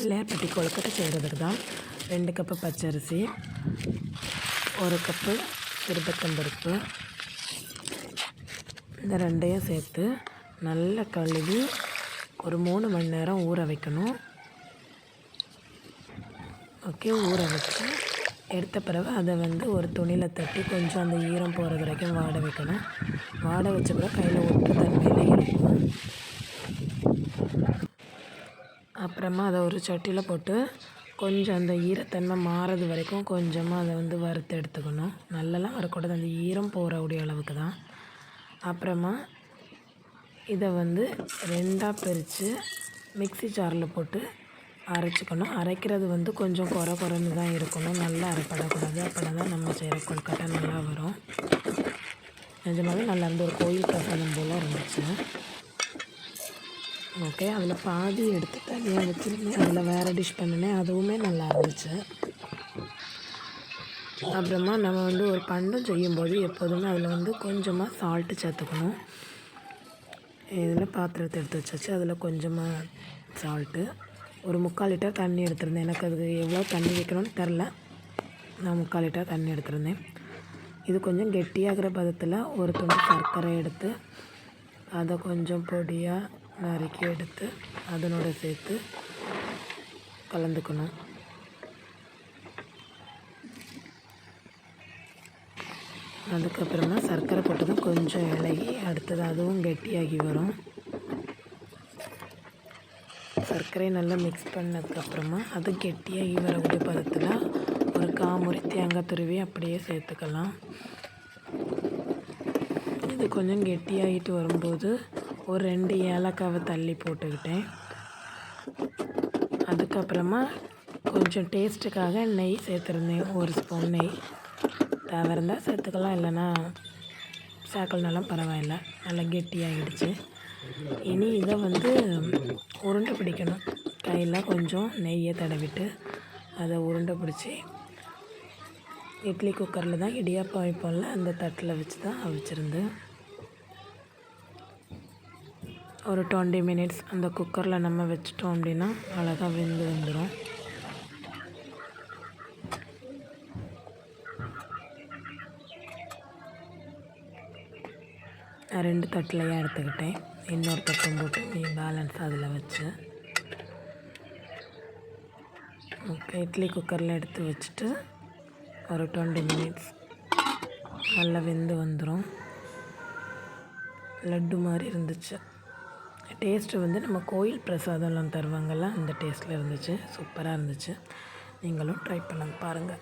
பிள்ளையார்பட்டி கொழுக்கட்டை செய்கிறதுக்கு தான் ரெண்டு கப்பு பச்சரிசி ஒரு கப்பு திருப்பத்தம்பருப்பு இந்த ரெண்டையும் சேர்த்து நல்லா கழுவி ஒரு மூணு மணி நேரம் ஊற வைக்கணும். ஓகே ஊற வச்சு எடுத்த பிறகு அதை வந்து ஒரு துணியில் தட்டி கொஞ்சம் அந்த ஈரம் போகிறது வரைக்கும் வாட வைக்கணும். வாட வச்ச பிறகு கையில் ஒட்டு தன்மையில் இருக்கும் அப்புறமா அதை ஒரு சட்டியில் போட்டு கொஞ்சம் அந்த ஈரத்தன்மை மாறது வரைக்கும் கொஞ்சமாக அதை வந்து வறுத்து எடுத்துக்கணும். நல்லலாம் வரக்கூடாது. அந்த ஈரம் போகிறக்கூடிய அளவுக்கு தான். அப்புறமா இதை வந்து ரெண்டாக பிரித்து மிக்ஸி ஜாரில் போட்டு அரைச்சிக்கணும். அரைக்கிறது வந்து கொஞ்சம் குறை குறைந்து தான் இருக்கணும். நல்லா அரைப்படக்கூடாது. அப்படி தான் நம்ம செய்கிற கொழுக்கட்டை நல்லா வரும். நிஜமாகவே நல்லா இருந்து ஒரு கோயில் பிரசாதம் போல் இருந்துச்சு ஓகே அதில் பாதி எடுத்து தனியாக வச்சுருந்தேன். அதில் வேறு டிஷ் பண்ணினேன். அதுவுமே நல்லா இருந்துச்சு. அப்புறமா நம்ம வந்து ஒரு பண்டம் செய்யும்போது எப்போதுமே அதில் வந்து கொஞ்சமாக சால்ட்டு சேர்த்துக்கணும். இதில் பாத்திரத்தை எடுத்து வச்சாச்சு. அதில் கொஞ்சமாக சால்ட்டு ஒரு முக்கால் லிட்டர் தண்ணி எடுத்திருந்தேன். எனக்கு அது எவ்வளோ தண்ணி வைக்கணும்னு தெரில நான் முக்கால் லிட்டர் தண்ணி எடுத்திருந்தேன். இது கொஞ்சம் கெட்டியாகிற பதத்தில் ஒரு துண்டு சர்க்கரை எடுத்து அதை கொஞ்சம் பொடியாக நறுக்கி எடுத்து அதனோட சேர்த்து கலந்துக்கணும். அதுக்கப்புறமா சர்க்கரை போட்டதும் கொஞ்சம் இலகி அடுத்தது அதுவும் கெட்டியாகி வரும். சர்க்கரையை நல்லா மிக்ஸ் பண்ணதுக்கப்புறமா அது கெட்டியாகி வரக்கூடிய பதத்தில் ஒரு காமுறி தேங்காய் துருவி அப்படியே சேர்த்துக்கலாம். இது கொஞ்சம் கெட்டியாகிட்டு வரும்போது ஒரு ரெண்டு ஏலக்காவை தள்ளி போட்டுக்கிட்டேன். அதுக்கப்புறமா கொஞ்சம் டேஸ்ட்டுக்காக நெய் சேர்த்துருந்தேன். ஒரு ஸ்பூன் நெய். தேவை இருந்தால் சேர்த்துக்கலாம் இல்லைன்னா சேர்க்கலனாலும் பரவாயில்ல. நல்லா கெட்டியாகிடுச்சு இனி இதை வந்து உருண்டை பிடிக்கணும். கையில் கொஞ்சம் நெய்யை தடவிட்டு அதை உருண்டை பிடிச்சி இட்லி குக்கரில் தான் இடியாப்பம் வைப்போம்ல அந்த தட்டில் வச்சு தான் அவிச்சிருந்து ஒரு டுவெண்ட்டி மினிட்ஸ் அந்த குக்கரில் நம்ம வச்சிட்டோம் அப்படின்னா அழகாக வெந்து வந்துடும் நான் ரெண்டு தட்டிலையும் எடுத்துக்கிட்டேன். இன்னொரு தட்டும் போட்டு மீ பேலன்ஸ் அதில் வச்சு. ஓகே இட்லி குக்கரில் எடுத்து வச்சுட்டு ஒரு டுவெண்ட்டி மினிட்ஸ் நல்லா வெந்து வந்துடும் லட்டு மாதிரி இருந்துச்சு. டேஸ்ட்டு வந்து நம்ம கோயில் பிரசாதம்லாம் தருவாங்கள்ல அந்த டேஸ்ட்டில் இருந்துச்சு. சூப்பராக இருந்துச்சு. நீங்களும் ட்ரை பண்ண பாருங்கள்